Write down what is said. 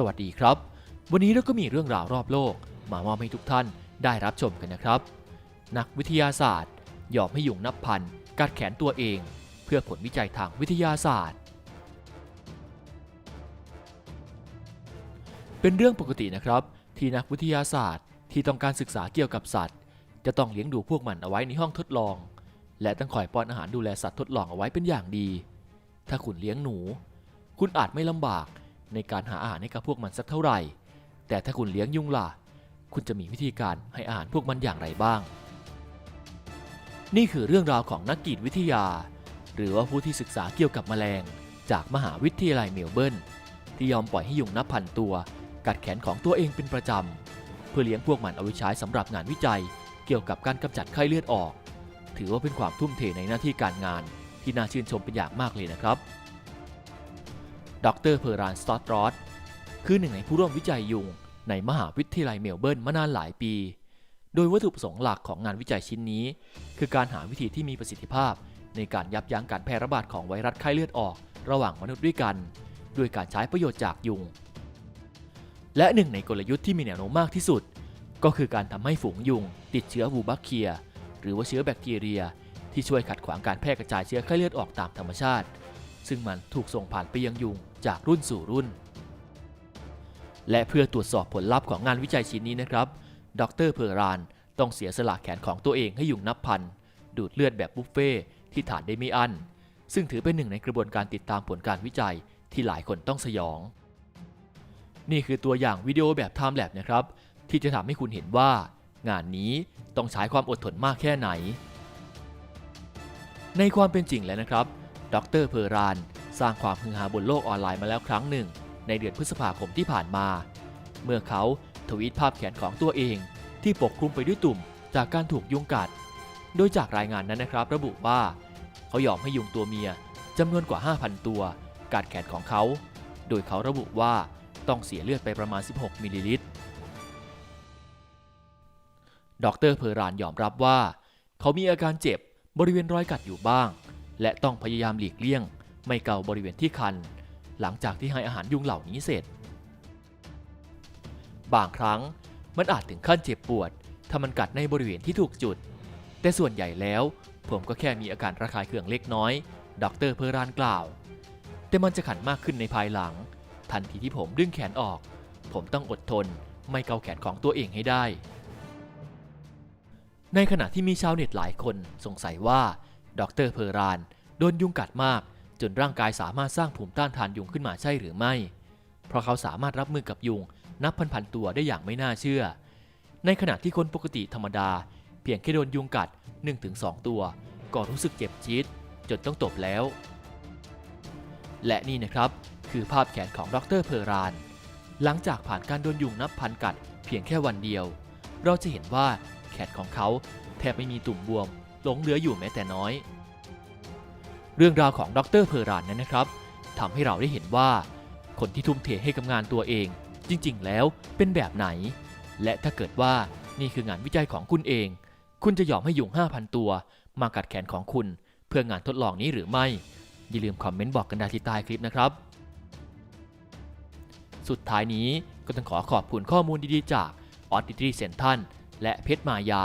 สวัสดีครับ วันนี้เราก็มีเรื่องราวรอบโลก มามอบให้ทุกท่านได้รับชมกันนะครับ นักวิทยาศาสตร์ ยอมให้ยุงนับพันกัดแขนตัวเอง เพื่อผลวิจัยทางวิทยาศาสตร์ เป็นเรื่องปกตินะครับ ที่นักวิทยาศาสตร์ที่ต้องการศึกษาเกี่ยวกับสัตว์ จะต้องเลี้ยงดูพวกมันเอาไว้ในห้องทดลอง และต้องคอยป้อนอาหารดูแลสัตว์ทดลองเอาไว้เป็นอย่างดี ถ้าคุณเลี้ยงหนู คุณอาจไม่ลำบาก ในการหาอาหารให้กับพวกมันสักเท่าไหร่ แต่ถ้าคุณเลี้ยงยุงล่ะ คุณจะมีวิธีการให้อาหารพวกมันอย่างไรบ้าง นี่คือเรื่องราวของนักกีตวิทยา หรือว่าผู้ที่ศึกษาเกี่ยวกับแมลง จากมหาวิทยาลัยเมลเบิร์นที่ยอมปล่อยให้ยุงนับพันตัว กัดแขนของตัวเองเป็นประจำเพื่อเลี้ยงพวกมันเอาไว้ใช้สำหรับงานวิจัย เกี่ยวกับการกำจัดไข้เลือดออก ถือว่าเป็นความทุ่มเทในหน้าที่การงานที่น่าชื่นชมเป็นอย่างมากเลยนะครับ ดรเพอร์รานสตอตรอสคือหนึ่งในผู้ร่วมวิจัยยุงในมหาวิทยาลัยเมลเบิร์นมานานหลายปี โดยวัตถุประสงค์หลักของงานวิจัยชิ้นนี้ คือการหาวิธีที่มีประสิทธิภาพ ในการยับยั้งการแพร่ระบาดของไวรัสไข้เลือดออก ระหว่างมนุษย์ด้วยกัน ด้วยการใช้ประโยชน์จากยุง และหนึ่งในกลยุทธ์ที่มีแนวโน้มมากที่สุด ก็คือการทำให้ฝูงยุง ติดเชื้อวูบัคเคีย หรือว่าเชื้อแบคทีเรีย ที่ช่วยขัดขวางการแพร่กระจายเชื้อไข้เลือดออกตามธรรมชาติ ซึ่งมันถูกส่งผ่านไปยังยุงจากรุ่นสู่รุ่น และเพื่อตรวจสอบผลลัพธ์ของงานวิจัยชิ้นนี้นะครับ ดรเพอร์รานต้องเสียสละแขนของตัวเองให้ยุงนับพัน ดูดเลือดแบบบุฟเฟ่ที่ฐานได้ไม่อั้น ซึ่งถือเป็นหนึ่งในกระบวนการติดตามผลการวิจัยที่หลายคนต้องสยอง นี่คือตัวอย่างวิดีโอแบบไทม์แลปนะครับ ที่จะทำให้คุณเห็นว่า งานนี้ต้องใช้ความอดทนมากแค่ไหน ในความเป็นจริงแล้วนะครับ ดรเพอร์ราน สร้างความฮือฮาบนโลกออนไลน์มาแล้วครั้งหนึ่ง ในเดือนพฤษภาคมที่ผ่านมา เมื่อเขาทวีตภาพแขนของตัวเอง ที่ปกคลุมไปด้วยตุ่มจากการถูกยุงกัด โดยจากรายงานนั้นนะครับ ระบุว่า เขายอมให้ยุงตัวเมียจำนวนกว่า 5,000 ตัว กัดแขนของเขา โดยเขาระบุว่าต้องเสียเลือดไปประมาณ 16 มิลลิลิตร ดรเพอร์รานยอมรับว่า เขามีอาการเจ็บบริเวณรอยกัดอยู่บ้าง และต้องพยายามหลีกเลี่ยง ไม่เกาบริเวณที่คัน หลังจากที่ให้อาหารยุงเหล่านี้เสร็จ บางครั้งมันอาจถึงขั้นเจ็บปวด ถ้ามันกัดในบริเวณที่ถูกจุด แต่ส่วนใหญ่แล้ว ผมก็แค่มีอาการระคายเคืองเล็กน้อยดรเพอร์รานกล่าว แต่มันจะขันมากขึ้นในภายหลัง ทันทีที่ผมดึงแขนออก ผมต้องอดทน ไม่เกาแขนของตัวเองให้ได้ ในขณะที่มีชาวเน็ตหลายคนสงสัยว่า ดรเพอร์รานโดนยุงกัดมาก จนร่างกายสามารถสร้างภูมิต้านทานยุงขึ้นมาใช่หรือไม่ เพราะเขาสามารถรับมือกับยุง นับพันๆตัวได้อย่างไม่น่าเชื่อ ในขณะที่คนปกติธรรมดา เพียงแค่โดนยุงกัด 1-2 ตัว ก็รู้สึกเจ็บจี๊ดจนต้องตบแล้ว และนี่นะครับคือภาพแขนของดรเพอร์ราน หลังจากผ่านการโดนยุงนับพันกัด เพียงแค่วันเดียว เราจะเห็นว่าแขนของเขาแทบไม่มีตุ่มบวม หลงเหลืออยู่แม้แต่น้อย เรื่องราวของดรเพอร์รานนั้นนะครับทำให้เราได้เห็นว่า คนที่ทุ่มเทให้กับงานตัวเอง จริงๆ แล้วเป็นแบบไหน และถ้าเกิดว่านี่คืองานวิจัยของคุณเอง คุณจะยอมให้ยุง5,000 ตัว มากัดแขนของคุณ เพื่องานทดลองนี้หรือไม่ อย่าลืมคอมเมนต์บอกกันได้ที่ใต้คลิปนะครับ สุดท้ายนี้ก็ต้องขอขอบคุณข้อมูลดีๆจากออ t ติตี้เซนทันและเพชรมายา